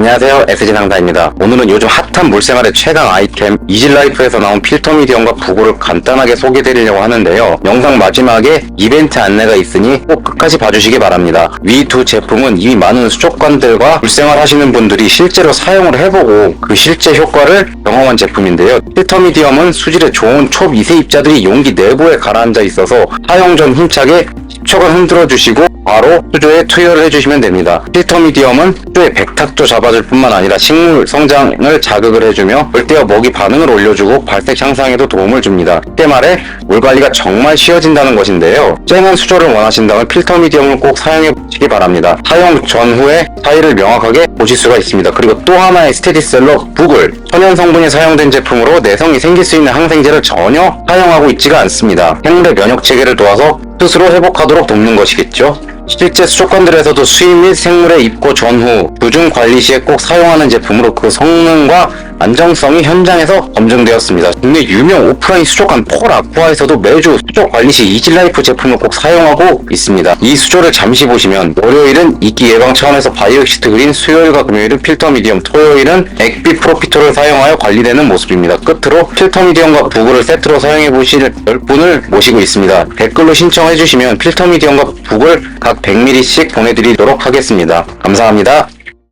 안녕하세요 SG 상사입니다. 오늘은 요즘 핫한 물생활의 최강 아이템 이질라이프에서 나온 필터 미디엄과 부고를 간단하게 소개드리려고 하는데요. 영상 마지막에 이벤트 안내가 있으니 꼭 끝까지 봐주시기 바랍니다. 위 두 제품은 이미 많은 수족관들과 물생활 하시는 분들이 실제로 사용을 해보고 그 실제 효과를 경험한 제품인데요. 필터 미디엄은 수질에 좋은 초 미세 입자들이 용기 내부에 가라앉아 있어서 사용 전 힘차게 10초간 흔들어 주시고 바로 수조에 투여를 해주시면 됩니다. 필터 미디엄은 수조의 백탁도 잡아줄 뿐만 아니라 식물 성장을 자극을 해주며 열대어 먹이 반응을 올려주고 발색 향상에도 도움을 줍니다. 쉽게 말해 물 관리가 정말 쉬워진다는 것인데요. 쨍한 수조를 원하신다면 필터 미디엄을 꼭 사용해 보시기 바랍니다. 사용 전후에 차이를 명확하게 보실 수가 있습니다. 그리고 또 하나의 스테디셀러 북을 천연 성분이 사용된 제품으로 내성이 생길 수 있는 항생제를 전혀 사용하고 있지가 않습니다. 생물의 면역 체계를 도와서 스스로 회복하도록 돕는 것이겠죠. 실제 수족관들에서도 수입 및 생물의 입고 전후 주중 관리 시에 꼭 사용하는 제품으로 그 성능과 안정성이 현장에서 검증되었습니다. 국내 유명 오프라인 수족관 폴 아쿠아에서도 매주 수조 관리 시 이질라이프 제품을 꼭 사용하고 있습니다. 이 수조를 잠시 보시면 월요일은 이끼 예방 차원에서 바이오 엑시트 그린, 수요일과 금요일은 필터 미디엄, 토요일은 액비 프로피토를 사용하여 관리되는 모습입니다. 끝으로 필터 미디엄과 부구를 세트로 사용해 보실 10분을 모시고 있습니다. 댓글로 신청해 주시면 필터 미디엄과 북을 각 100ml씩 보내드리도록 하겠습니다. 감사합니다.